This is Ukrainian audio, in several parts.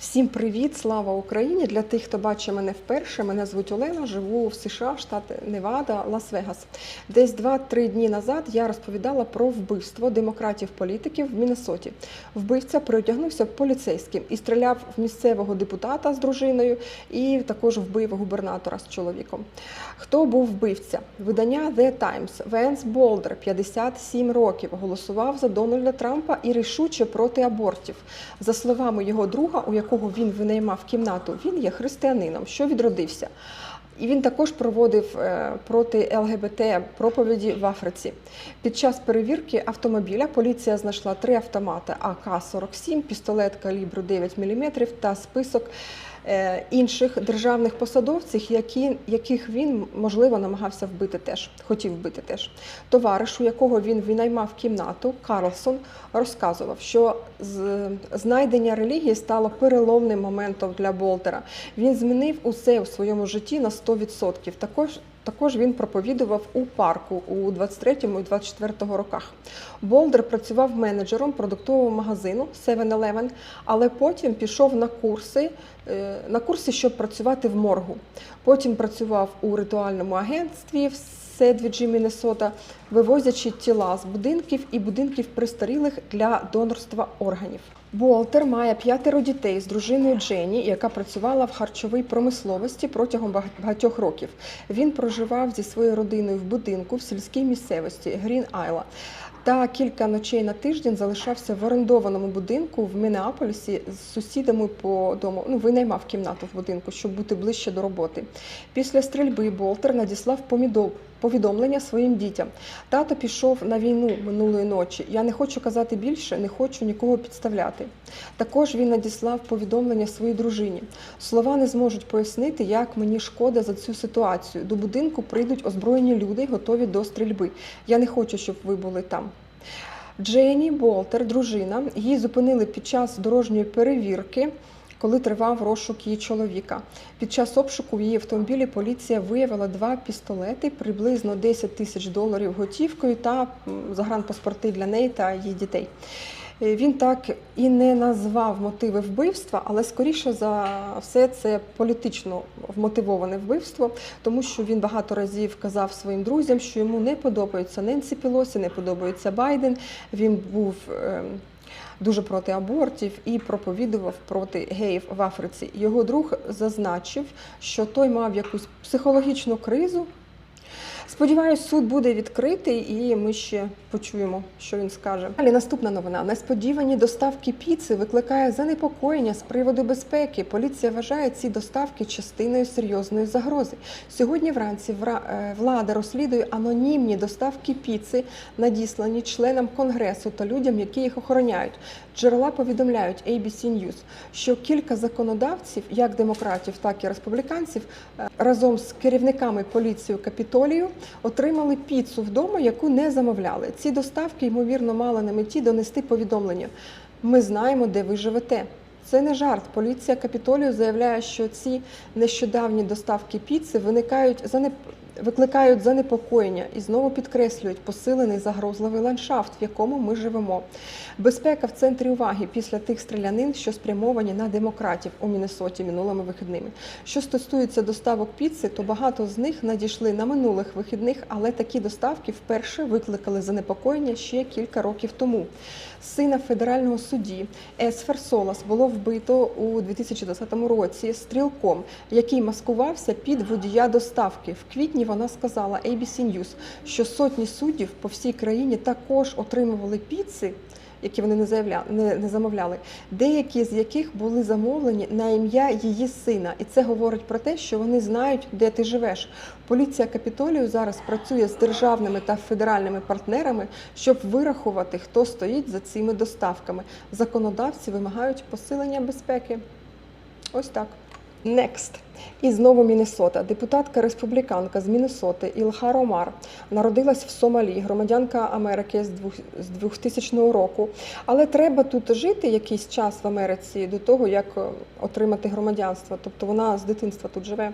Всім привіт, слава Україні! Для тих, хто бачить мене вперше, мене звуть Олена, живу в США, штат Невада, Лас-Вегас. Десь 2-3 дні назад я розповідала про вбивство демократів-політиків в Міннесоті. Вбивця переодягнувся поліцейським і стріляв в місцевого депутата з дружиною, і також вбив губернатора з чоловіком. Хто був вбивця? Видання The Times Венс Болдер, 57 років, голосував за Дональда Трампа і рішуче проти абортів. За словами його друга, у якого він винаймав кімнату, він є християнином, що відродився. І він також проводив е, проти ЛГБТ проповіді в Африці. Під час перевірки автомобіля поліція знайшла три автомати АК-47, пістолет калібру 9 мм та список інших державних посадовців, які, яких він можливо намагався вбити теж, хотів вбити теж. Товариш, у якого він винаймав кімнату, Карлсон, розказував, що з- знайдення релігії стало переломним моментом для Болтера. Він змінив усе у своєму житті на 100%. Також також він проповідував у парку у 23 і 24 роках. Болдер працював менеджером продуктового магазину 7-Eleven, але потім пішов на курси, е, на курси, щоб працювати в моргу. Потім працював у ритуальному агентстві в Седвіджі, Міннесота, вивозячи тіла з будинків і будинків престарілих для донорства органів. Болтер має п'ятеро дітей з дружиною Дженні, яка працювала в харчовій промисловості протягом багатьох років. Він проживав зі своєю родиною в будинку в сільській місцевості Грін Айла. Та кілька ночей на тиждень залишався в орендованому будинку в Мінеаполісі з сусідами по дому. Ну, винаймав кімнату в будинку, щоб бути ближче до роботи. Після стрільби Болтер надіслав помідо- повідомлення своїм дітям. Тато пішов на війну минулої ночі. Я не хочу казати більше, не хочу нікого підставляти. Також він надіслав повідомлення своїй дружині. Слова не зможуть пояснити, як мені шкода за цю ситуацію. До будинку прийдуть озброєні люди, готові до стрільби. Я не хочу, щоб ви були там. Джейні Болтер, дружина, її зупинили під час дорожньої перевірки, коли тривав розшук її чоловіка. Під час обшуку в її автомобілі поліція виявила два пістолети, приблизно 10 тисяч доларів готівкою та загранпаспорти для неї та її дітей. Е, Він так і не назвав мотиви вбивства, але скоріше за все це політично вмотивоване вбивство, тому що він багато разів казав своїм друзям, що йому не подобається Ненсі Пілосі, не подобається Байден. Він був ем, дуже проти абортів і проповідував проти геїв в Африці. Його друг зазначив, що той мав якусь психологічну кризу. Сподіваюсь, суд буде відкритий, і ми ще почуємо, що він скаже. Далі наступна новина: несподівані доставки піци викликає занепокоєння з приводу безпеки. Поліція вважає ці доставки частиною серйозної загрози. Сьогодні вранці вра- е, влада розслідує анонімні доставки піци, надіслані членам конгресу та людям, які їх охороняють. Джерела повідомляють ABC News, що кілька законодавців, як демократів, так і республіканців, е, разом з керівниками поліції Капітолію отримали піцу вдома, яку не замовляли. Ці доставки ймовірно мали на меті донести повідомлення. Ми знаємо, де ви живете. Це не жарт. Поліція Капітолію заявляє, що ці нещодавні доставки піци виникають занеп... викликають занепокоєння і знову підкреслюють посилений загрозливий ландшафт, в якому ми живемо. Безпека в центрі уваги після тих стрілянин, що спрямовані на демократів у Міннесоті минулими вихідними. Що стосується доставок піци, то багато з них надійшли на минулих вихідних, але такі доставки вперше викликали занепокоєння ще кілька років тому. Сина федерального судді Есфер Солас було вбито у 2020 році стрілком, який маскувався під водія доставки. В квітні вона сказала ABC News, що сотні суддів по всій країні також отримували піци які вони не заявляли, не, не замовляли, деякі з яких були замовлені на ім'я її сина, і це говорить про те, що вони знають, де ти живеш. Поліція Капітолію зараз працює з державними та федеральними партнерами, щоб вирахувати, хто стоїть за цими доставками. Законодавці вимагають посилення безпеки. Ось так. Next. І знову Міннесота. Депутатка республіканка з Міннесоти Ілхар Омар народилась в Сомалі, громадянка Америки з 2000 року. Але треба тут жити якийсь час в Америці до того, як е, отримати громадянство. Тобто вона з дитинства тут живе.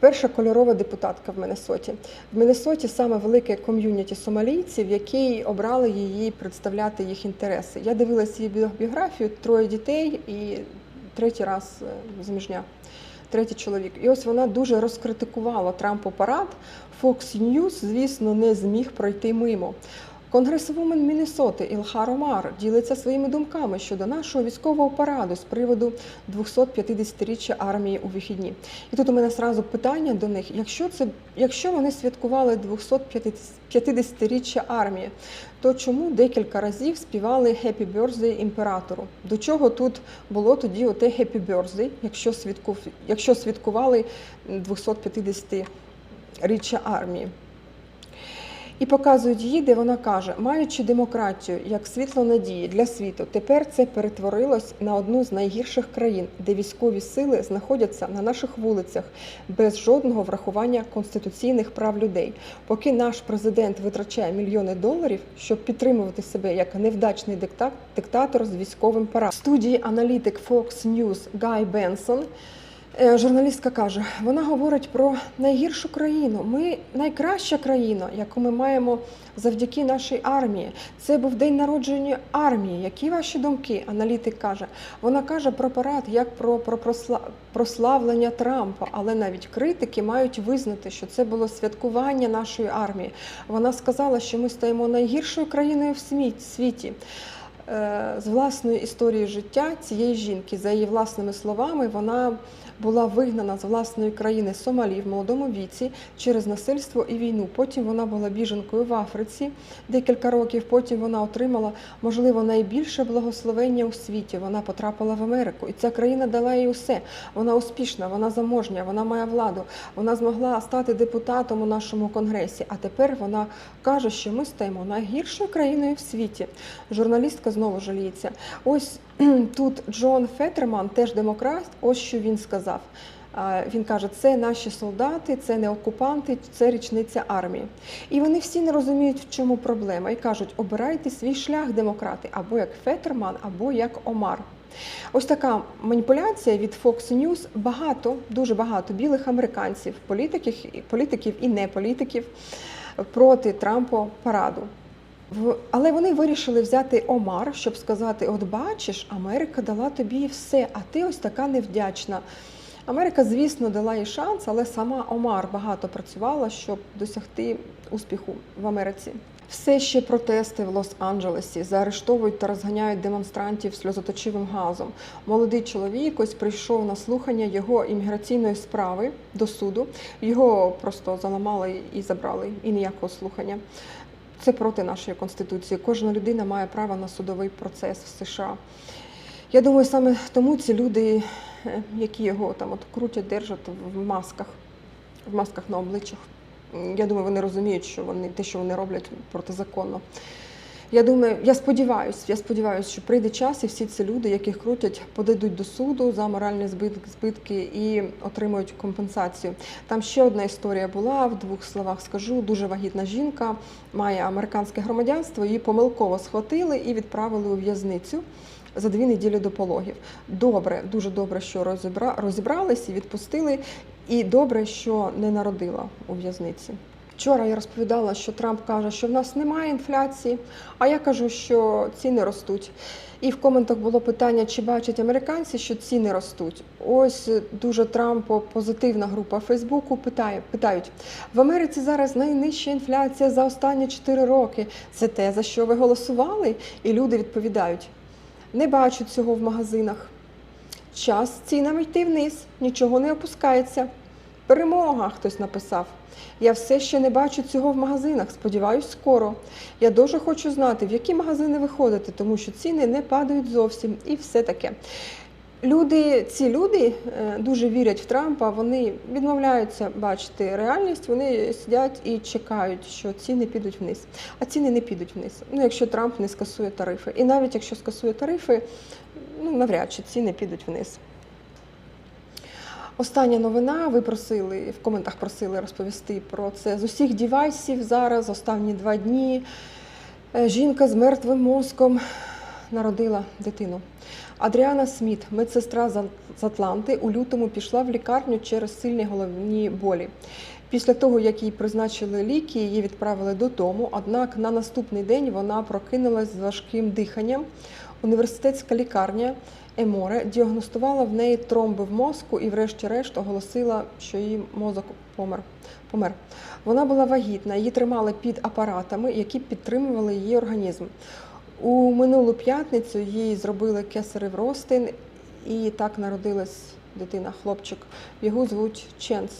Перша кольорова депутатка в Міннесоті. В Міннесоті саме велике ком'юніті сомалійців, які обрали її представляти їх інтереси. Я дивилася її біографію, троє дітей і третій раз е, заміжня, третій чоловік. І ось вона дуже розкритикувала Трампу парад. Fox News, звісно, не зміг пройти мимо. Конгресвумен Міннесоти Ілхар Омар ділиться своїми думками щодо нашого військового параду з приводу 250-річчя армії у вихідні. І тут у мене сразу питання до них: якщо це якщо вони святкували 250-річчя армії, то чому декілька разів співали «Happy Birthday імператору? До чого тут було тоді оте «Happy Birthday», якщо святкув, якщо святкували 250-річчя армії? І показують її, де вона каже, маючи демократію як світло надії для світу, тепер це перетворилось на одну з найгірших країн, де військові сили знаходяться на наших вулицях без жодного врахування конституційних прав людей. Поки наш президент витрачає мільйони доларів, щоб підтримувати себе як невдачний диктат, диктатор з військовим парадом. В студії аналітик Fox News Гай Бенсон. Е, Журналістка каже, вона говорить про найгіршу країну. Ми найкраща країна, яку ми маємо завдяки нашій армії. Це був день народження армії. Які ваші думки? Аналітик каже. Вона каже про парад як про, про прославлення Трампа, але навіть критики мають визнати, що це було святкування нашої армії. Вона сказала, що ми стаємо найгіршою країною в світі. Е, З власної історії життя цієї жінки, за її власними словами, вона була вигнана з власної країни Сомалі в молодому віці через насильство і війну. Потім вона була біженкою в Африці декілька років. Потім вона отримала, можливо, найбільше благословення у світі. Вона потрапила в Америку, і ця країна дала їй усе. Вона успішна, вона заможня, вона має владу. Вона змогла стати депутатом у нашому конгресі. А тепер вона каже, що ми стаємо найгіршою країною в світі. Журналістка знову жаліється. Ось тут Джон Фетерман, теж демократ. Ось що він сказав. Він каже, це наші солдати, це не окупанти, це річниця армії. І вони всі не розуміють, в чому проблема, і кажуть, обирайте свій шлях демократи, або як Фетерман, або як Омар. Ось така маніпуляція від Fox News. Багато, дуже багато білих американців, політиків, політиків і неполітиків проти Трампа параду. Але вони вирішили взяти Омар, щоб сказати: от бачиш, Америка дала тобі все, а ти ось така невдячна. Америка, звісно, дала їй шанс, але сама Омар багато працювала, щоб досягти успіху в Америці. Все ще протести в Лос-Анджелесі заарештовують та розганяють демонстрантів сльозоточивим газом. Молодий чоловік ось прийшов на слухання його імміграційної справи до суду. Його просто заламали і забрали, і ніякого слухання. Це проти нашої конституції. Кожна людина має право на судовий процес в США. Я думаю, саме тому ці люди, е, які його там от крутять, держать в масках, в масках на обличчях. Я думаю, вони розуміють, що вони те, що вони роблять протизаконно. Я думаю, я сподіваюся, я сподіваюся, що прийде час, і всі ці люди, яких крутять, подадуть до суду за моральні збитки, і отримують компенсацію. Там ще одна історія була в двох словах. Скажу дуже вагітна жінка, має американське громадянство. Її помилково схватили і відправили у в'язницю. За дві неділі до пологів. Добре, дуже добре, що розібра... розібрались і відпустили. І добре, що не народила у в'язниці. Вчора я розповідала, що Трамп каже, що в нас немає інфляції, а я кажу, що ціни ростуть. І в коментах було питання, чи бачать американці, що ціни ростуть. Ось дуже Трампо позитивна група Фейсбуку питає, питають: в Америці зараз найнижча інфляція за останні 4 роки. Це те, за що ви голосували? І люди відповідають: не бачу цього в магазинах. Час з цінами йти вниз, нічого не опускається. Перемога, хтось написав. Я все ще не бачу цього в магазинах. Сподіваюсь, скоро. Я дуже хочу знати, в які магазини ви ходите, тому що ціни не падають зовсім і все таке. Люди, ці люди е, дуже вірять в Трампа, вони відмовляються бачити реальність, вони сидять і чекають, що ціни підуть вниз. А ціни не підуть вниз. Ну, якщо Трамп не скасує тарифи. І навіть якщо скасує тарифи, ну навряд чи ціни підуть вниз. Остання новина. Ви просили в коментах просили розповісти про це з усіх девайсів зараз, останні два дні. Е, Жінка з мертвим мозком народила дитину. Адріана Сміт, медсестра з Атланти, у лютому пішла в лікарню через сильні головні болі. Після того, як їй призначили ліки, її відправили додому. Однак на наступний день вона прокинулась з важким диханням. Університетська лікарня Еморе діагностувала в неї тромби в мозку і, врешті-решт, оголосила, що її мозок помер. помер. Вона була вагітна, її тримали під апаратами, які підтримували її організм. У минулу п'ятницю їй зробили кесарев розтин, і так народилась дитина, хлопчик. Його звуть Ченс.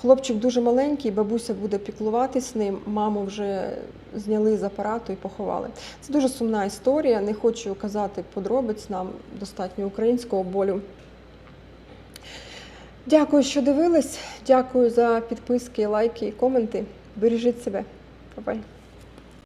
Хлопчик дуже маленький, бабуся буде піклуватись ним. Маму вже зняли з апарату і поховали. Це дуже сумна історія. Не хочу казати подробиць, нам достатньо українського болю. Дякую, що дивились. Дякую за підписки, лайки і коменти. Бережіть себе. Па-бай.